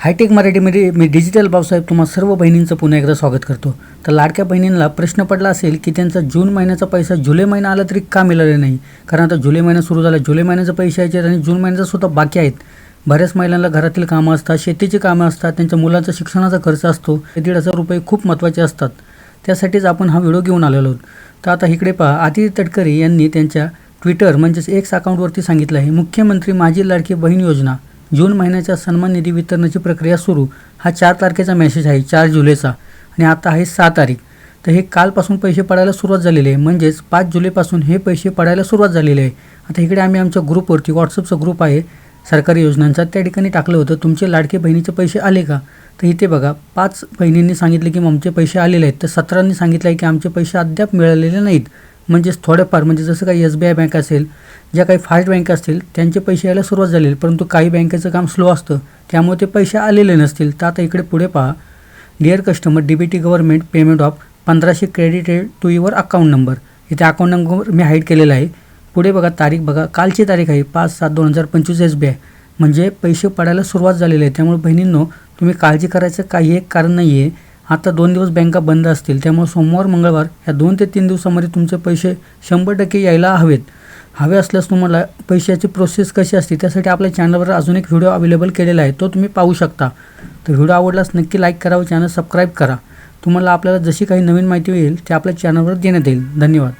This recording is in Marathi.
हायटेक मराठीमध्ये मी डिजिटल बाबासाहेब तुम्हा सर्व बहिणींचं पुन्हा एकदा स्वागत करतो. तर लाडक्या बहिणींना प्रश्न पडला असेल की त्यांचा जून महिन्याचा पैसा जुलै महिना आला तरी का मिळाले नाही? कारण आता जुलै महिना सुरू झाला जुलै महिन्याचे पैसे यायचे आणि जून महिन्याचा सुद्धा बाकी आहेत. बऱ्याच महिलांना घरातील कामं असतात शेतीची कामं असतात त्यांच्या मुलांचा शिक्षणाचा खर्च असतो ते दीड हजार रुपये खूप महत्त्वाचे असतात. त्यासाठीच आपण हा व्हिडिओ घेऊन आलेलो आहोत. तर आता इकडे पहा आदित्य तटकरे यांनी त्यांच्या ट्विटर म्हणजेच एक्स अकाउंटवरती सांगितलं आहे मुख्यमंत्री माझी लाडकी बहीण योजना. जून महिन्याच्या सन्मान निधी वितरणाची प्रक्रिया सुरू. हा चार तारखेचा मेसेज आहे चार जुलैचा. आणि आता आहे सहा तारीख. तर हे कालपासून पैसे पडायला सुरुवात झालेली आहे. म्हणजेच पाच जुलैपासून हे पैसे पडायला सुरुवात झालेली आहे. आता इकडे आम्ही आमच्या ग्रुपवरती व्हॉट्सअपचा ग्रुप आहे. सरकारी योजनांचा त्या ठिकाणी टाकलं होतं. तुमचे लाडके बहिणीचे पैसे आले का? तर इथे बघा पाच बहिणींनी सांगितले की आमचे पैसे आलेले आहेत. तर सतरांनी सांगितलं आहे की आमचे पैसे अद्याप मिळालेले नाहीत. म्हणजेच थोडेफार म्हणजे जसं काही एस बी आय बँक असेल ज्या काही फास्ट बँक असतील त्यांचे पैसे यायला सुरुवात झालेली परंतु काही बँकेचं काम स्लो असतं त्यामुळे ते पैसे आलेले नसतील. तर आता इकडे पुढे पहा. Dear customer D B T government payment of पंधराशे credited to your account number इथे अकाउंट नंबर मी हाईड केलेला आहे. पुढे बघा तारीख बघा. कालची तारीख आहे पाच सात दोन हजार पंचवीस एस बी आय. म्हणजे पैसे पडायला सुरुवात झालेली आहे. त्यामुळे बहिणींनो तुम्ही काळजी करायचं काही एक कारण नाही आहे आता दोन दिवस बँका बंद असतील त्यामुळे सोमवार मंगळवार या दोन ते तीन दिवसामध्ये तुमचे पैसे शंभर टक्के यायला हवेत. हवे असल्यास तुम्हाला पैशाची प्रोसेस कशी असते त्यासाठी आपल्या चॅनलवर अजून एक व्हिडिओ अवेलेबल केलेला आहे तो तुम्ही पाहू शकता. तर व्हिडिओ आवडल्यास नक्की लाईक करा व चॅनल सबस्क्राईब करा. तुम्हाला आपल्याला जशी काही नवीन माहिती येईल ते आपल्या चॅनलवर देण्यात येईल. धन्यवाद.